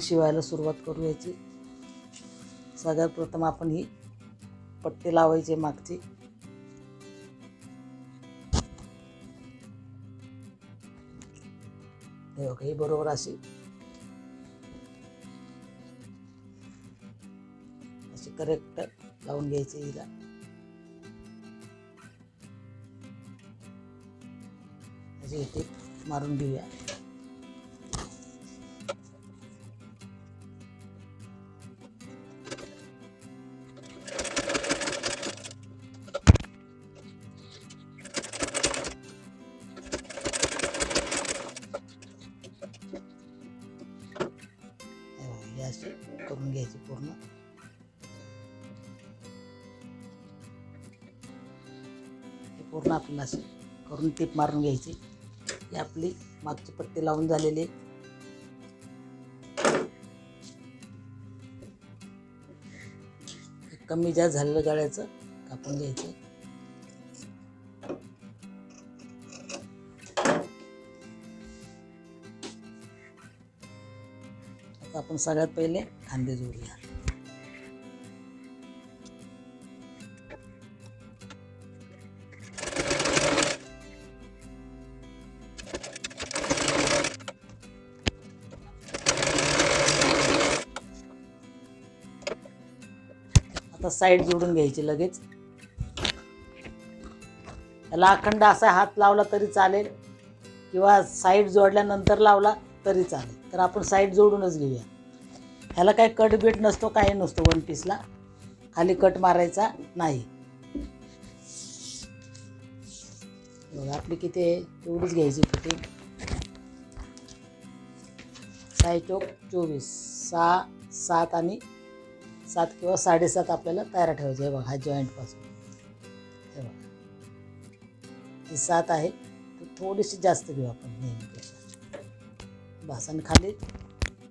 शिवायला सुरुवात करू याची सगळ्यात प्रथम आपण ही पट्टी लावायची मागची. हे बघा ही बरोबर अशी. अशी करेक्ट लावून घ्यायची हिला. अशी इथे मारून घेऊया. अशी करून घ्यायची पूर्ण. हे पूर्ण आपल्याला अशी करून टीप मारून घ्यायची. ही आपली मागची पट्टी लावून झालेली आहे. कमी जास्त झालेलं गळ्याचं कापून घ्यायचं. आपण सगळ्यात पहिले खांदे जोडूया. आता साईड जोडून घ्यायची लगेच. त्याला अखंड असा हात लावला तरी चालेल. किंवा साईड जोडल्यानंतर लावला तरी चालेल. तर आपण साईड जोडूनच घेऊया. ह्याला काय कट बीट नसतो काही नसतो वन पीसला खाली कट मारायचा नाही. बघा, आपली किती आहे तेवढीच घ्यायची फिटिंग साई चौक चोवीस. सहा सात आणि सात किंवा साडेसात आपल्याला तयार ठेवायचे आहे बघा हा जॉईंटपासून हे बघा. ही सात आहे थोडीशी जास्त घेऊ आपण नेहमीपेक्षा. बस आणि खाली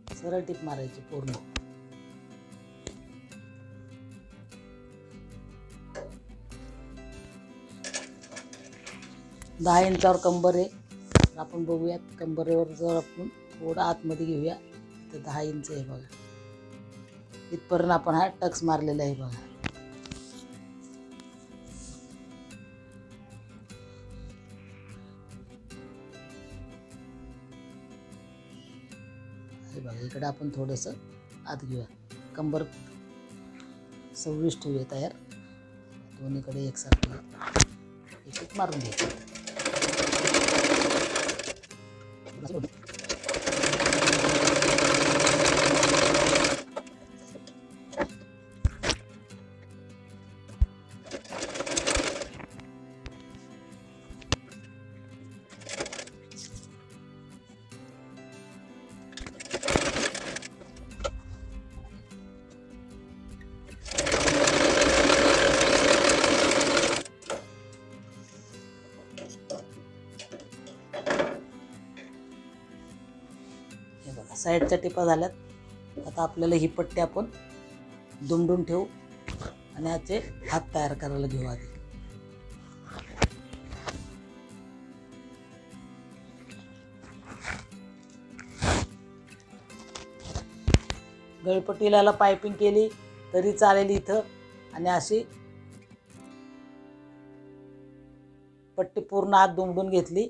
सरळ टीप मारायची पूर्ण. दहा इंचावर कंबर आहे. आपण बघूयात कंबरेवर जर आपण थोडं आतमध्ये घेऊया तर दहा इंच आहे बघा. इथपर्यंत आपण हा टक्स मारलेला आहे बघा. हे बघा इकडे आपण थोडंसं आत घेऊया. कंबर सव्वीस ठेवूया तयार. दोन्हीकडे एकसारखं एक एक मारून घ्यायचं साईडच्या टिपा झाल्यात. आता आपल्याला ही पट्टी आपण दुमडून ठेवू आणि याचे हात तयार करायला घेऊ आधी. गळपट्टीला पायपिंग केली तरी चालेल इथं. आणि अशी पट्टी पूर्ण आत दुमडून घेतली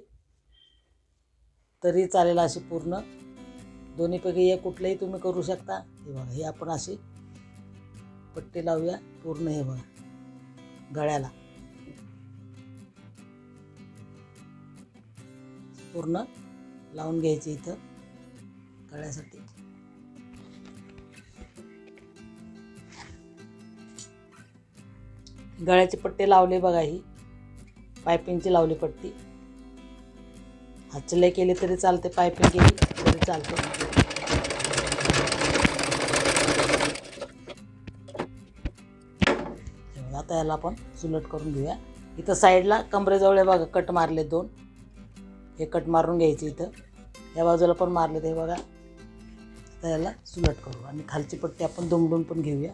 तरी चालेल अशी पूर्ण. दोन्हीपैकी एक कुठलंही तुम्ही करू शकता. हे बघा हे आपण अशी पट्टी लावूया. पूर्ण हे बघा गळ्याला. पूर्ण लावून घ्यायची इथं गळ्यासाठी. गळ्याचे पट्टी लावले बघा ही. पायपिंगची लावली पट्टी. हातचले केली तरी चालते पायपिंग केली तरी चालते. आता याला आपण सुलट करून घेऊया. इथं साईडला कमरेजवळ हे बघा कट मारले दोन. हे कट मारून घ्यायचे इथं. या बाजूला पण मारले ते बघा. आता याला सुलट करू. आणि खालची पट्टी आपण दुमडून पण घेऊया.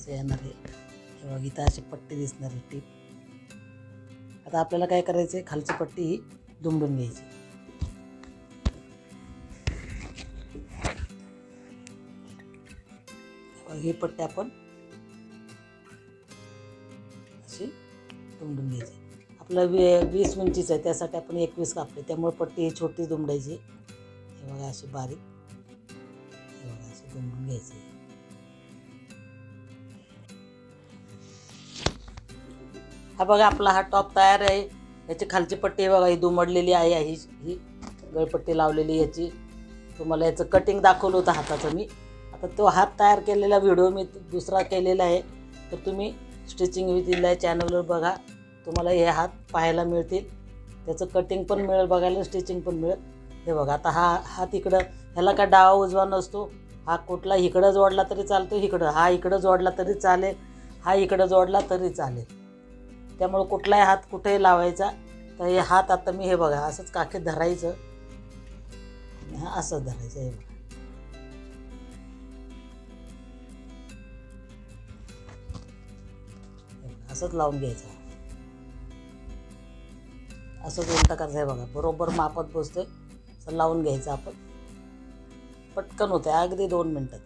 असं येणार आहे. हे बघा इथं अशी पट्टी दिसणार आहे टीप आता आपल्याला काय करायचं आहे? खालची पट्टी ही दुमडून घ्यायची. बघा, ही पट्टी आपण अशी दुमडून घ्यायची. आपलं वी वीस इंचीचं आहे त्यासाठी आपण एकवीस कापले. त्यामुळे पट्टी ही छोटी दुमडायची. हे बघा अशी बारीक. हे बघा अशी दुमडून घ्यायची. हा बघा आपला हा टॉप तयार आहे. याची खालची पट्टी हे बघा ही दुमडलेली आहे ही ही गळपट्टी लावलेली याची. तुम्हाला याचं कटिंग दाखवलं होतं हाताचं मी. आता तो हात तयार केलेला व्हिडिओ मी दुसरा केलेला आहे. तर तुम्ही स्टिचिंग विथ आहे चॅनलवर बघा. तुम्हाला हे हात पाहायला मिळतील. त्याचं कटिंग पण मिळेल बघायला स्टिचिंग पण मिळेल. हे बघा आता हा हात इकडं ह्याला काय डावा उजवा नसतो. हा कुठला इकडं जोडला तरी चालतो इकडं. हा इकडं जोडला तरी चालेल. हा इकडं जोडला तरी चालेल. त्यामुळं कुठलाही हात कुठेही लावायचा तर हे हात आता मी हे बघा असंच काखेत धरायचं. असंच धरायचं हे बघा. असंच लावून घ्यायचं. असंच उलटा करायचं आहे बघा बरोबर मापात बसतोय. असं लावून घ्यायचं आपण. पटकन होतं अगदी दोन मिनटात.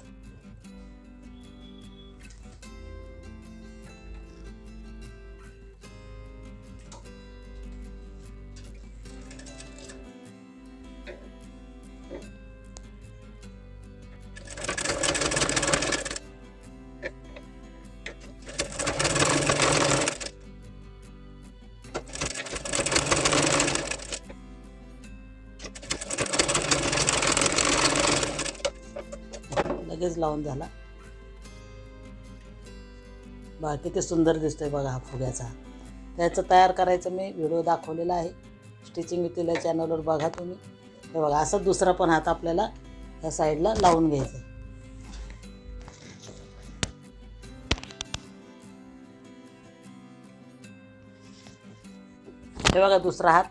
लगेच लावून झाला. बघा किती सुंदर दिसतोय बघा हा फुग्याचा. त्याचं तयार करायचं मी व्हिडिओ दाखवलेला आहे. स्टिचिंग विथ चॅनलवर बघा तुम्ही. हे बघा असं दुसरा पण हात आपल्याला ह्या साईडला लावून घ्यायचा हे बघा दुसरा हात.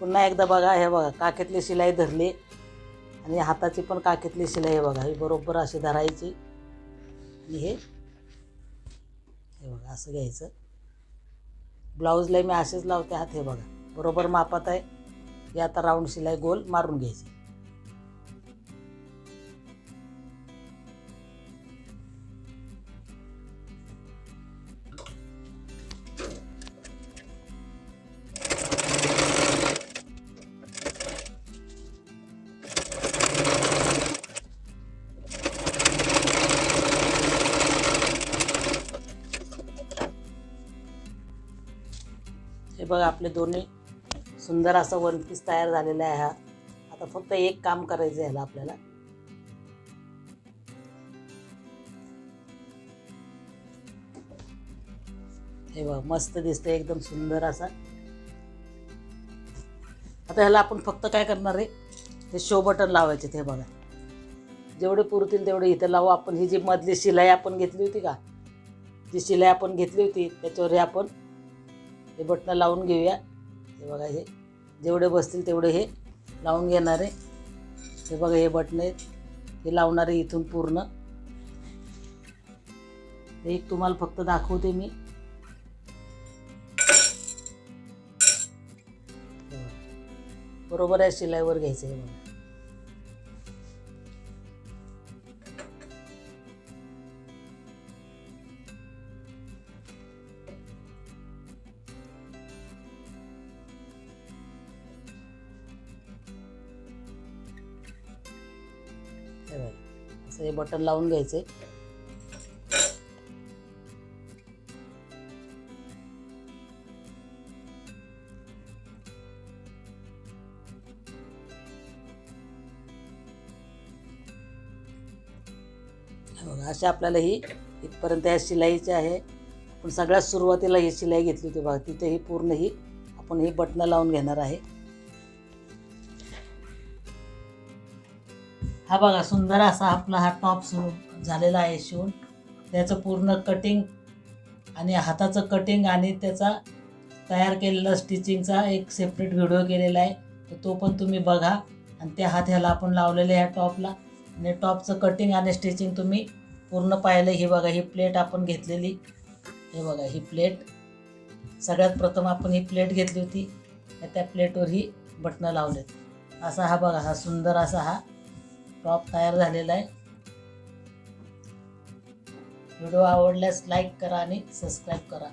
पुन्हा एकदा बघा हे बघा काखेतली शिलाई धरली. आणि हाताची पण काखेतली शिलाई बघा ही बरोबर अशी धरायची. आणि हे हे बघा असं घ्यायचं. ब्लाऊजला मी असेच लावते हात हे बघा. बरोबर मापात आहे. हे आता राऊंड शिलाई गोल मारून घ्यायची. हे बघा आपले दोन्ही सुंदर असं वन पीस तयार झालेला आहे हा. आता फक्त एक काम करायचं आहे ह्याला आपल्याला. हे बघा मस्त दिसते एकदम सुंदर असा. आता ह्याला आपण फक्त काय करणार आहे? हे शो बटन लावायचे हे बघा. जेवढे पुरतील तेवढे इथे लावू. आपण ही जी मधली शिलाई आपण घेतली होती का? जी शिलाई आपण घेतली होती त्याच्यावर हे आपण हे बटणं लावून घेऊया. हे बघा हे. जेवढे बसतील तेवढे हे लावून घेणार आहे. हे बघा हे बटन आहेत. हे लावणार आहे इथून पूर्ण. हे एक तुम्हाला फक्त दाखवते मी. बरोबर आहे शिलाईवर घ्यायचं हे बघा. हे बघा असं हे बटन लावून घ्यायचे. हे बघा अशी आपल्याला ही इथपर्यंत या शिलाईची आहे. पण सगळ्यात सुरुवातीला ही शिलाई घेतली होती बघा तिथे ही पूर्ण ही आपण ही बटणं लावून घेणार आहे. हा बघा सुंदर असा आपला हा टॉप झालेला आहे शिवून. त्याचं पूर्ण कटिंग आणि हाताचं कटिंग आणि त्याचा तयार केलेला स्टिचिंगचा एक सेपरेट व्हिडिओ केलेला आहे. तर तो पण तुम्ही बघा. आणि त्या हात ह्याला आपण लावलेले ह्या टॉपला आणि टॉपचं कटिंग आणि स्टिचिंग तुम्ही पूर्ण पाहिलं. ही बघा ही प्लेट आपण घेतलेली. हे बघा ही प्लेट सगळ्यात प्रथम आपण ही प्लेट घेतली होती. त्या प्लेटवर ही बटणं लावलेत. असा हा बघा हा सुंदर असा हा टॉप तयार झालेला आहे. व्हिडिओ आवडल्यास लाईक करा आणि सबस्क्राईब करा.